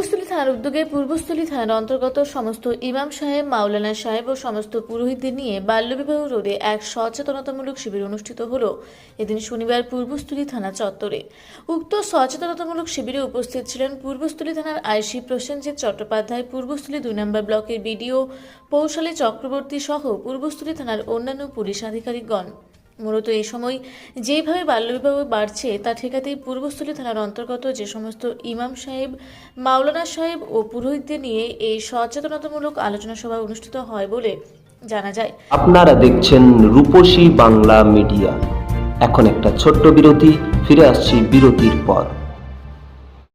পূর্বস্থলী থানার উদ্যোগে পূর্বস্থলী থানার অন্তর্গত সমস্ত ইমাম সাহেব, মাওলানা সাহেব ও সমস্ত পুরোহিতদের নিয়ে বাল্যবিবাহ রোধে এক সচেতনতামূলক শিবির অনুষ্ঠিত হল। এদিন শনিবার পূর্বস্থলী থানা চত্বরে। উক্ত সচেতনতামূলক শিবিরে উপস্থিত ছিলেন পূর্বস্থলী থানার আইসি প্রসেনজিৎ চট্টোপাধ্যায়, পূর্বস্থলী দুই নম্বর ব্লকের বিডিও পৌশালী চক্রবর্তী সহ পূর্বস্থলী থানার অন্যান্য পুলিশ আধিকারিকগণ। মূলত এই সময় যেভাবে বাল্যবিবাহ বাড়ছে, তা ঠেকাতেই পূর্বস্থলী থানার অন্তর্গত যে সমস্ত ইমাম সাহেব, মাওলানা সাহেব ও পুরোহিতদের নিয়ে এই সচেতনতামূলক আলোচনা সভা অনুষ্ঠিত হয় বলে জানা যায়। আপনারা দেখছেন রূপসী বাংলা মিডিয়া। এখন একটা ছোট্ট বিরতি, ফিরে আসছি বিরতির পর।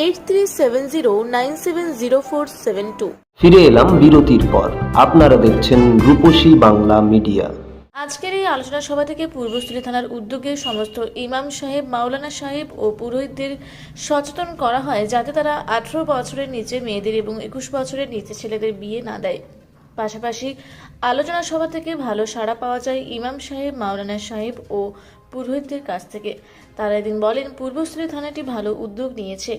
eight three seven zero nine seven zero four seven two ফিরে এলাম বিরতির পর। আপনারা দেখছেন রূপসী বাংলা মিডিয়া। আজকের এই আলোচনা সভা থেকে পূর্বস্থলী থানার উদ্যোগে সমস্ত ইমাম সাহেব মাওলানা সাহেব ও পুরোহিতদের সচেতন করা হয় যাতে তারা আঠারো বছরের নিচে মেয়েদের এবং একুশ বছরের নিচে ছেলেদের বিয়ে না দেয়। পাশাপাশি আলোচনা সভা থেকে ভালো সাড়া পাওয়া যায় ইমাম সাহেব মাওলানা সাহেব ও পুরোহিতদের কাছ থেকে। তারা এদিন বলেন পূর্বস্থলী থানাটি ভালো উদ্যোগ নিয়েছে।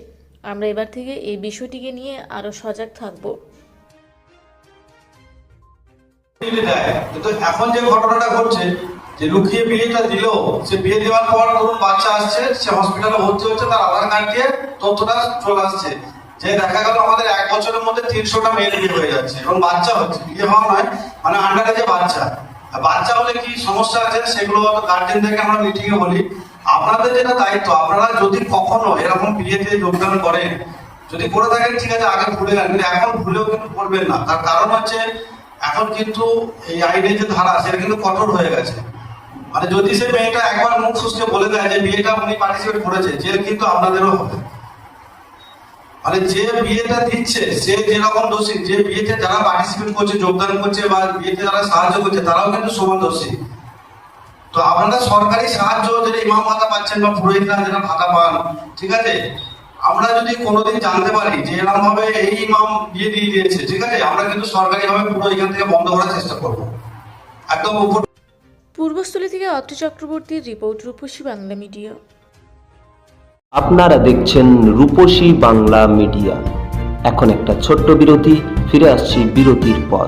আমরা এবার থেকে এই বিষয়টিকে নিয়ে আরও সজাগ থাকব। কিন্তু এখন যে ঘটনাটা ঘটছে, যে লুকিয়ে বিয়েটা দিল, সে বিয়ে দেওয়ার পর ধরুন বাচ্চা আসছে, সে হসপিটালে ভর্তি হচ্ছে, তার আধার কার্ড দিয়ে তথ্যটা চলে আসছে। যে দেখা গেল আমাদের এক বছরের মধ্যে তিনশোটা মেয়ের বিয়ে হয়ে যাচ্ছে, এবং বাচ্চা হচ্ছে, বিয়ে হওয়া নয় মানে আন্ডারে যে বাচ্চা। আর বাচ্চা হলে কি সমস্যা আছে, সেগুলো গার্জেনদেরকে আমরা মিটিং এ বলি। আপনাদের যেটা দায়িত্ব, আপনারা যদি কখনো এরকম বিয়েতে যোগদান করেন, যদি করে থাকেন, ঠিক আছে, আগে ভুলে যান, কিন্তু এখন ভুলেও কিন্তু করবেন না। তার কারণ হচ্ছে, এখন কিন্তু এই আইনের যে ধারা, সেটা কিন্তু কঠোর হয়ে গেছে। মানে যদি সে মেয়েটা একবার মুখ সুস্থে বলে দেয় যে বিয়েটা উনি পার্টিসিপেট করেছে জেল কিন্তু আপনাদেরও হবে। মানে যে বিয়েটা দিচ্ছে, সে যেরকম দোষী, যে বিয়েতে যারা পার্টিসিপেট করছে, যোগদান করছে বা বিয়েতে যারা সাহায্য করছে, তারাও কিন্তু সমান দোষী। তো আপনারা সরকারি সাহায্য যেটা ইমাম ভাতা পাচ্ছেন বা পুরোহিতরা যেটা ভাতা পান ঠিক আছে? আমরা যদি কোনোদিন জানতে পারি যে এরকম ভাবে এই ইমাম বিয়ে দিয়ে দিয়েছে ঠিক আছে? আমরা কিন্তু সরকারি ভাবে পুরো এখান থেকে বন্ধ করার চেষ্টা করব। একদম উপর পূর্বস্থলী থেকে অত্রি চক্রবর্তীর রিপোর্ট রূপসী বাংলা মিডিয়া। আপনারা দেখছেন রূপসী বাংলা মিডিয়া। এখন একটা ছোট্ট বিরতি ফিরে আসছি বিরতির পর।